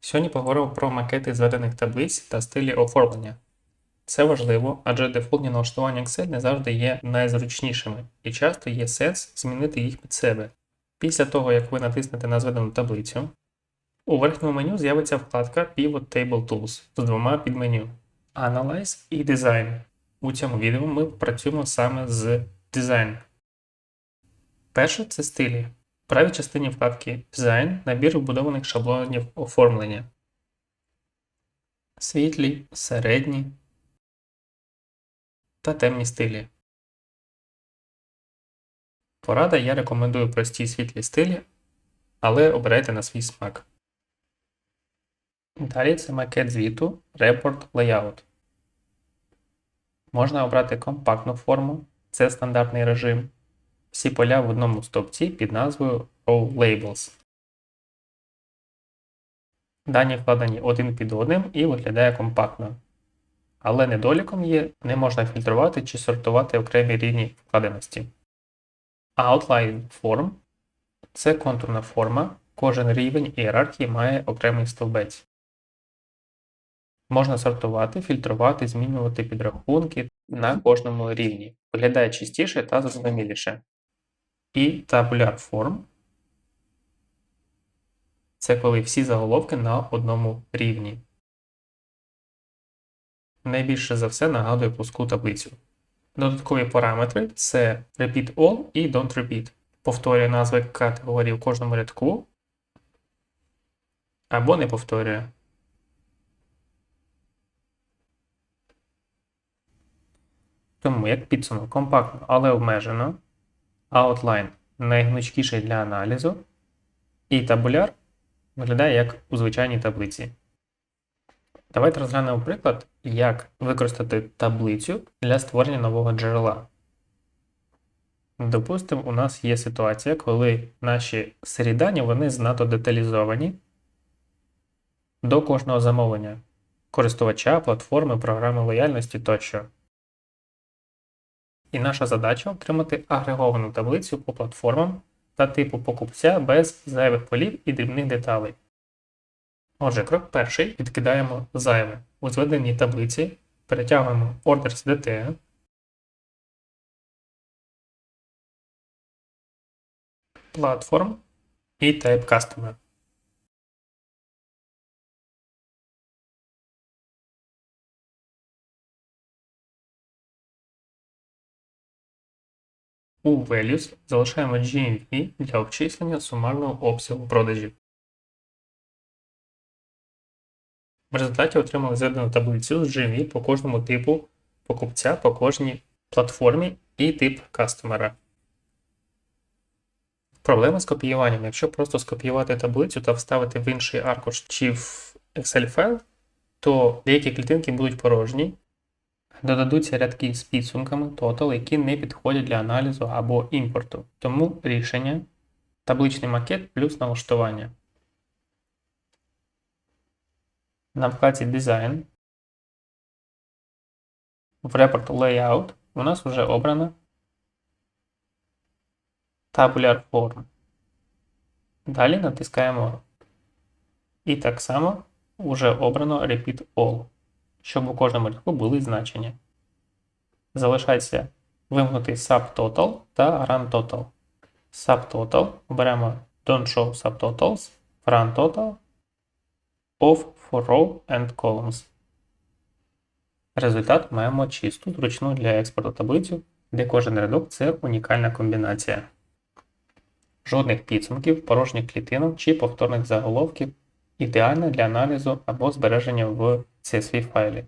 Сьогодні поговоримо про макети зведених таблиць та стилі оформлення. Це важливо, адже дефолтні налаштування Excel не завжди є найзручнішими і часто є сенс змінити їх під себе. Після того, як ви натиснете на зведену таблицю, у верхньому меню з'явиться вкладка Pivot Table Tools з двома підменю Analyze і Design. У цьому відео ми працюємо саме з Design. Перше це стилі. В правій частині вкладки Design набір вбудованих шаблонів оформлення. Світлі, середні та темні стилі. Порада я рекомендую прості світлі стилі, але обирайте на свій смак. Далі це макет звіту Report Layout. Можна обрати компактну форму, це стандартний режим. Всі поля в одному стовпці під назвою Row Labels. Дані вкладені один під одним і виглядає компактно. Але недоліком є, не можна фільтрувати чи сортувати окремі рівні вкладеності. Outline Form це контурна форма, кожен рівень ієрархії має окремий стовбець. Можна сортувати, фільтрувати, змінювати підрахунки на кожному рівні. Виглядає чистіше та зрозуміліше. І Tabular Form це коли всі заголовки на одному рівні. Найбільше за все нагадує пуску таблицю. Додаткові параметри це Repeat All і Don't Repeat. Повторює назви категорій у кожному рядку або не повторює. Тому, як підсумок, компактно, але обмежено. Outline найгнучкіший для аналізу. І табуляр виглядає як у звичайній таблиці. Давайте розглянемо приклад, як використати таблицю для створення нового джерела. Допустимо, у нас є ситуація, коли наші сирі дані вони знато деталізовані до кожного замовлення користувача, платформи, програми лояльності тощо. І наша задача отримати агреговану таблицю по платформам та типу покупця без зайвих полів і дрібних деталей. Отже, крок перший відкидаємо зайве. У зведеній таблиці перетягуємо Orders DT, Platform і Type Customer. У Values залишаємо GMV для обчислення сумарного обсягу продажів. В результаті отримали зведену таблицю з GMV по кожному типу покупця по кожній платформі і тип кастомера. Проблема з копіюванням. Якщо просто скопіювати таблицю та вставити в інший аркуш чи в Excel файл, то деякі клітинки будуть порожні, додадуться рядки з підсумками total, які не підходять для аналізу або імпорту. Тому рішення табличний макет плюс налаштування. На вкладці Design в Report Layout у нас вже обрано Tabular Form. Далі натискаємо і так само вже обрано Repeat All, щоб у кожному рядку були значення. Залишається вимкнути Subtotal та Run Total. Subtotal беремо Don't Show Subtotals, Run Total, Off for row and columns. Результат маємо чисту, зручну для експорту таблицю, де кожен рядок це унікальна комбінація. Жодних підсумків, порожніх клітинок чи повторних заголовків ідеальна для аналізу або збереження в CSV файлі.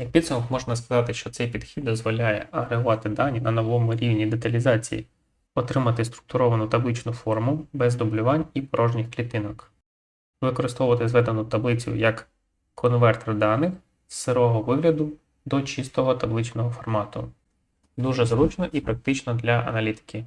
Як підсумок можна сказати, що цей підхід дозволяє агрегувати дані на новому рівні деталізації, отримати структуровану табличну форму без дублювань і порожніх клітинок використовувати зведену таблицю як конвертер даних з сирого вигляду до чистого табличного формату. Дуже зручно і практично для аналітики.